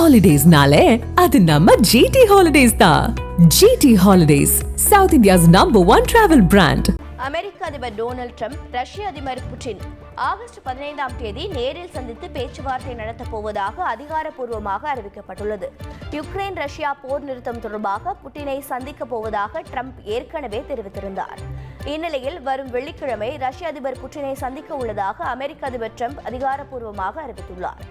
ஹாலிடேஸ்னாலே அது நம்ம ஜிடி ஹாலிடேஸ் தான் GT holidays south India's number one travel brand அமெரிக்க அதிபர் டொனால்ட் ட்ரம்ப் ரஷ்ய அதிபர் புட்டின். ஆகஸ்ட் பதினைந்தாம் தேதி நேரில் சந்தித்து பேச்சுவார்த்தை நடத்தப் போவதாக அதிகாரப்பூர்வமாக அறிவிக்கப்பட்டுள்ளது. யுக்ரைன் ரஷ்யா போர் நிறுத்தம் தொடர்பாக புட்டினை சந்திக்கப் போவதாக ட்ரம்ப் ஏற்கனவே தெரிவித்திருந்தார். இந்நிலையில் வரும் வெள்ளிக்கிழமை ரஷ்ய அதிபர் புட்டினை சந்திக்க உள்ளதாக அமெரிக்க அதிபர் ட்ரம்ப் அதிகாரப்பூர்வமாக அறிவித்துள்ளார்.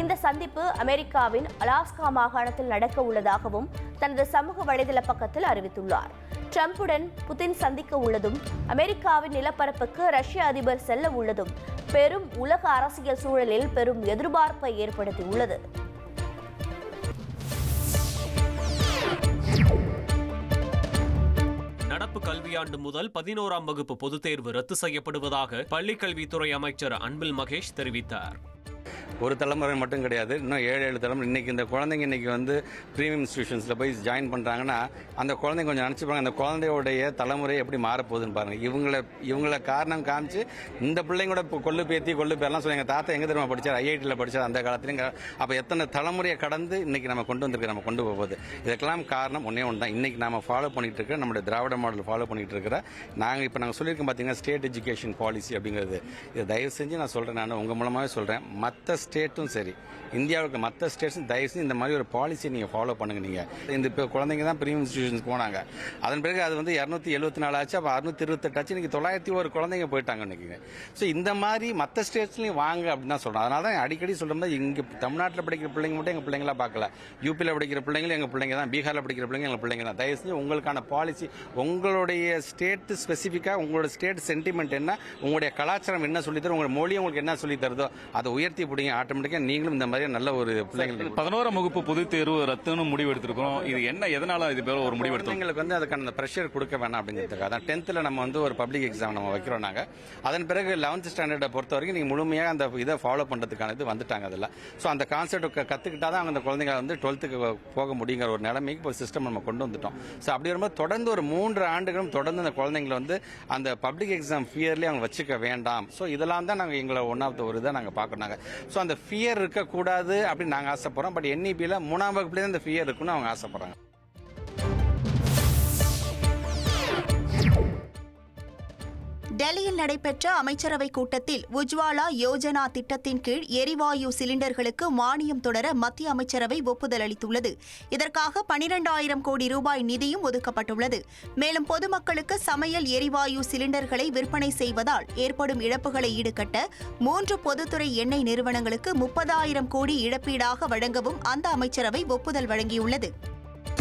இந்த சந்திப்பு அமெரிக்காவின் அலாஸ்கா மாகாணத்தில் நடக்க உள்ளதாகவும் தனது சமூக வலைதள பக்கத்தில் அறிவித்துள்ளார். ட்ரம்புடன் புதின் சந்திக்க உள்ளதும் அமெரிக்காவின் நிலப்பரப்புக்கு ரஷ்ய அதிபர் செல்ல உள்ளதும் பெரும் உலக அரசியல் சூழலில் பெரும் எதிர்பார்ப்பை ஏற்படுத்தியுள்ளது. நடப்பு கல்வியாண்டு முதல் பதினோராம் வகுப்பு பொதுத் தேர்வு ரத்து செய்யப்படுவதாக பள்ளிக்கல்வித்துறை அமைச்சர் அன்பில் மகேஷ் தெரிவித்தார். ஒரு தலைமுறை மட்டும் கிடையாது. இன்னும் ஏழு ஏழு தலைமுறை. இன்றைக்கி இந்த குழந்தைங்க இன்றைக்கி வந்து ப்ரீமியம் இன்ஸ்டியூஷன்ஸில் போய் ஜாயின் பண்ணுறாங்கன்னா அந்த குழந்தைங்க கொஞ்சம் நினச்சிப்பாங்க அந்த குழந்தையோடைய தலைமுறை எப்படி மாறப்போகுதுன்னு பாருங்கள் இவங்கள இவங்கள காரணம் காமிச்சு இந்த பிள்ளைங்களோட இப்போ கொள்ளு பேத்தி கொள்ளு பேரெல்லாம் சொல்லி எங்கள் தாத்தா எங்கே தெரியுமா படித்தார் ஐஐடியில் படித்தார் அந்த காலத்துலையும் அப்போ எத்தனை தலைமுறையை கடந்து இன்றைக்கி நம்ம கொண்டு வந்திருக்க நம்ம கொண்டு போகுது. இதுக்கெல்லாம் காரணம் ஒன்றே ஒன்று தான் இன்றைக்கி நம்ம ஃபாலோ பண்ணிகிட்டு இருக்க நம்மளுடைய திராவிட மாடல் ஃபாலோ பண்ணிகிட்டு இருக்கிற நாங்கள் இப்போ நாங்கள் சொல்லியிருக்கோம் பார்த்தீங்கன்னா ஸ்டேட் எஜுகேஷன் பாலிசி அப்படிங்கிறது. இதை தயவு செஞ்சு நான் சொல்கிறேன் நான் உங்கள் மூலமாகவே சொல்கிறேன் மற்ற ஸ்டேட்டும் சரி. இந்தியாவுக்கு மற்ற ஸ்டேட்ஸும் தயவுசெய்து இந்த மாதிரி ஒரு பாலிசியை நீங்கள் ஃபாலோ பண்ணுங்க நீங்கள் இந்த இப்போ குழந்தைங்க தான் ப்ரீமியம் இன்ஸ்டியூஷன்ஸ் போனாங்க. அதன் பிறகு அது வந்து இரநூத்தி எழுபத்தி நாலு ஆச்சு அப்போ அறுநூத்தி இருபத்தெட்டு ஆச்சு. இன்றைக்கி தொள்ளாயிரத்தி ஒரு குழந்தைங்க போயிட்டாங்க இன்னைக்கு ஸோ இந்த மாதிரி மற்ற ஸ்டேட்ஸ்லையும் வாங்க அப்படின்னு தான் சொல்கிறோம் அதனால தான் அடிக்கடி சொல்கிற மாதிரி இங்கே தமிழ்நாட்டில் படிக்கிற பிள்ளைங்க மட்டும் எங்கள் பிள்ளைங்களா பார்க்கல. யூபியில் படிக்கிற பிள்ளைங்களும் எங்கள் பிள்ளைங்க தான். பீகாரில் படிக்கிற பிள்ளைங்க எங்கள் பிள்ளைங்க தான். தயவு செஞ்சு உங்களுக்கான பாலிசி உங்களுடைய ஸ்டேட் ஸ்பெசிஃபிக்காக உங்களோட ஸ்டேட் சென்டிமெண்ட் என்ன உங்களுடைய கலாச்சாரம் என்ன சொல்லி தரும் உங்களோட மொழி உங்களுக்கு என்ன சொல்லி தருதோ அதை உயர்த்தி பிடிங்க. ஆட்டோமேட்டிக்காக நீங்களும் இந்த மாதிரி நல்ல ஒரு பிள்ளைங்களுக்கு பதினோராம் வகுப்பு பொதுத் தேர்வு ரத்துன்னு முடிவு எடுத்திருக்கிறோம் இது என்ன எதனால இது பேர் ஒரு முடிவு எடுத்தோம்? குழந்தைங்களுக்கு வந்து அதுக்கான அந்த ப்ரெஷர் கொடுக்க வேணாம் அப்படிங்கிறதுக்காக. அதான் டென்த்தில் நம்ம வந்து ஒரு பப்ளிக் எக்ஸாம் நம்ம வைக்கிறோம் நாங்கள் அதன் பிறகு லெவன்த் ஸ்டாண்டர்டை பொறுத்த வரைக்கும் நீங்கள் முழுமையாக அந்த இதை ஃபாலோ பண்ணுறதுக்கான இது வந்துட்டாங்க அதில் ஸோ அந்த கான்செப்ட் கற்றுக்கிட்டா தான் அந்த குழந்தைங்க வந்து டுவெல்த்துக்கு போக முடியுங்கிற ஒரு நிலைமைக்கு இப்போ சிஸ்டம் நம்ம கொண்டு வந்துட்டோம். ஸோ அப்படி வரும்போது தொடர்ந்து ஒரு மூன்று ஆண்டுகளும் தொடர்ந்து அந்த குழந்தைங்களை வந்து அந்த பப்ளிக் எக்ஸாம் ஃபியர்லேயே அவங்க வச்சுக்க வேண்டாம். ஸோ இதெல்லாம் தான் நாங்கள் எங்களை ஒன் ஆஃப் த ஒரு இதை நாங்கள் பார்க்கணும் நாங்கள் ஸோ அந்த ஃபியர் இருக்கக்கூடாது அப்படின்னு நாங்கள் ஆசைப்படுறோம். பட் என்இபியில் மூணாம் வகுப்புலேருந்து அந்த ஃபியர் இருக்குன்னு அவங்க ஆசைப்படுறாங்க. டெல்லியில் நடைபெற்ற அமைச்சரவை கூட்டத்தில் உஜ்வாலா யோஜனா திட்டத்தின் கீழ் எரிவாயு சிலிண்டர்களுக்கு மானியம் தொடர மத்திய அமைச்சரவை ஒப்புதல் அளித்துள்ளது. இதற்காக பனிரெண்டாயிரம் கோடி ரூபாய் நிதியும் ஒதுக்கப்பட்டுள்ளது. மேலும் பொதுமக்களுக்கு சமையல் எரிவாயு சிலிண்டர்களை விற்பனை செய்வதால் ஏற்படும் இழப்புகளை ஈடுகட்ட மூன்று பொதுத்துறை எண்ணெய் நிறுவனங்களுக்கு முப்பதாயிரம் கோடி இழப்பீடாக வழங்கவும் அந்த அமைச்சரவை ஒப்புதல் வழங்கியுள்ளது.